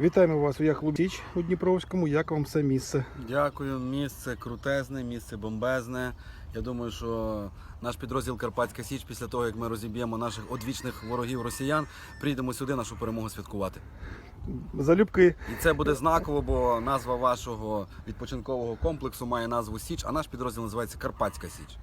Вітаємо вас у Яхлубі Січ у Дніпровському. Як вам це місце? Дякую, місце крутезне, місце бомбезне. Я думаю, що наш підрозділ Карпатська Січ після того, як ми розіб'ємо наших одвічних ворогів росіян, прийдемо сюди нашу перемогу святкувати. Залюбки. І це буде знаково, бо назва вашого відпочинкового комплексу має назву Січ, а наш підрозділ називається Карпатська Січ.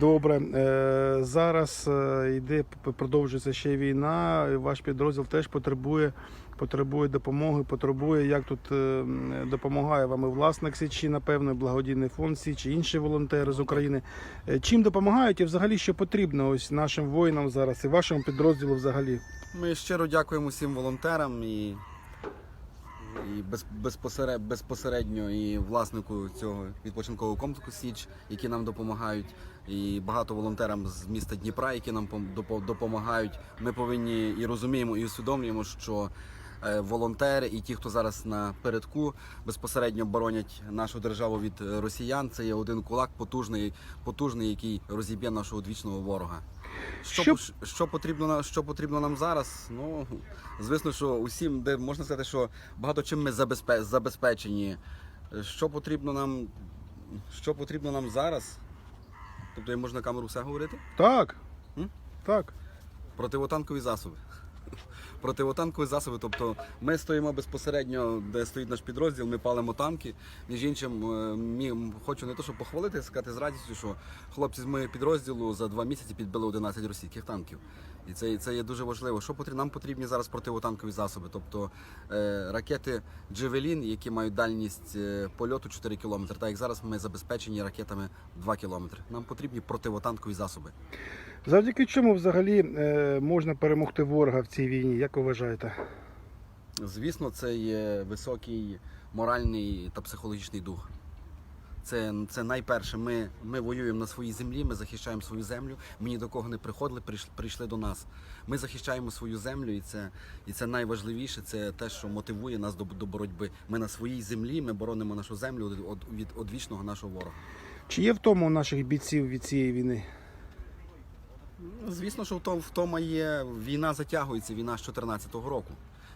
Добре. Е, зараз е, йде, продовжується ще війна. Ваш підрозділ теж потребує, потребує допомоги, потребує, як тут е, допомагає вам і власник Січі, напевно, і благодійний фонд Січ, і інші волонтери з України. Е, Чим допомагають і взагалі що потрібно ось нашим воїнам зараз і вашому підрозділу взагалі? Ми щиро дякуємо всім волонтерам і, і без, безпосере- безпосередньо і власнику цього відпочинкового комплексу Січ, які нам допомагають, і багато волонтерам з міста Дніпра, які нам пом- допомагають. Ми повинні і розуміємо, і усвідомлюємо, що е, волонтери і ті, хто зараз на передку безпосередньо боронять нашу державу від е, росіян, це є один кулак потужний, потужний, який розіб'є нашого одвічного ворога. Що, Що- що, потрібно що потрібно нам зараз? Ну звісно, що усім, де можна сказати, що багато чим ми забезпе- забезпечені. Що потрібно нам, що потрібно нам зараз? Тобто можна камеру все говорити? Так. М? Так. Противотанкові засоби. Противотанкові засоби, тобто ми стоїмо безпосередньо, де стоїть наш підрозділ, ми палимо танки. Між іншим, е, хочу не то, щоб похвалити, сказати з радістю, що хлопці з моєї підрозділу за два місяці підбили 11 російських танків. І це, це є дуже важливо. Що потрібно? Нам потрібні зараз противотанкові засоби, тобто е, ракети Джевелін, які мають дальність е, польоту 4 км. Так як зараз ми забезпечені ракетами 2 км. Нам потрібні противотанкові засоби. Завдяки чому взагалі е, можна перемогти ворога в цій війні? Як ви вважаєте? Звісно, це є високий моральний та психологічний дух. Це, це найперше. Ми, ми воюємо на своїй землі, ми захищаємо свою землю. Ми ні до кого не приходили, прийшли, прийшли до нас. Ми захищаємо свою землю, і це, і це найважливіше. Це те, що мотивує нас до, до боротьби. Ми на своїй землі, ми боронимо нашу землю від, від, від одвічного нашого ворога. Чи є втома у наших бійців від цієї війни? Звісно, що втом- втома є. Війна затягується, війна з 2014 року.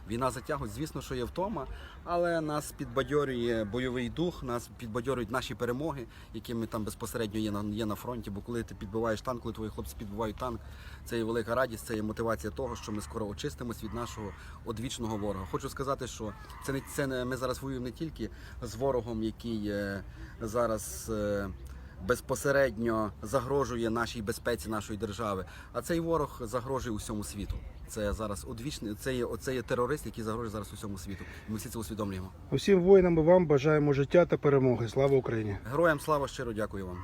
Війна затягується, звісно, що є втома, але нас підбадьорює бойовий дух, нас підбадьорюють наші перемоги, які ми там безпосередньо є на, є на фронті. Бо коли ти підбиваєш танк, коли твої хлопці підбивають танк, це є велика радість, це є мотивація того, що ми скоро очистимось від нашого одвічного ворога. Хочу сказати, що це не це не ми зараз воюємо не тільки з ворогом, який е, зараз. Безпосередньо загрожує нашій безпеці нашої держави. А цей ворог загрожує усьому світу. Це зараз одвічний, це є оце є терорист, який загрожує зараз усьому світу. Ми всі це усвідомлюємо. Усім воїнам і вам бажаємо життя та перемоги. Слава Україні! Героям слава щиро дякую вам.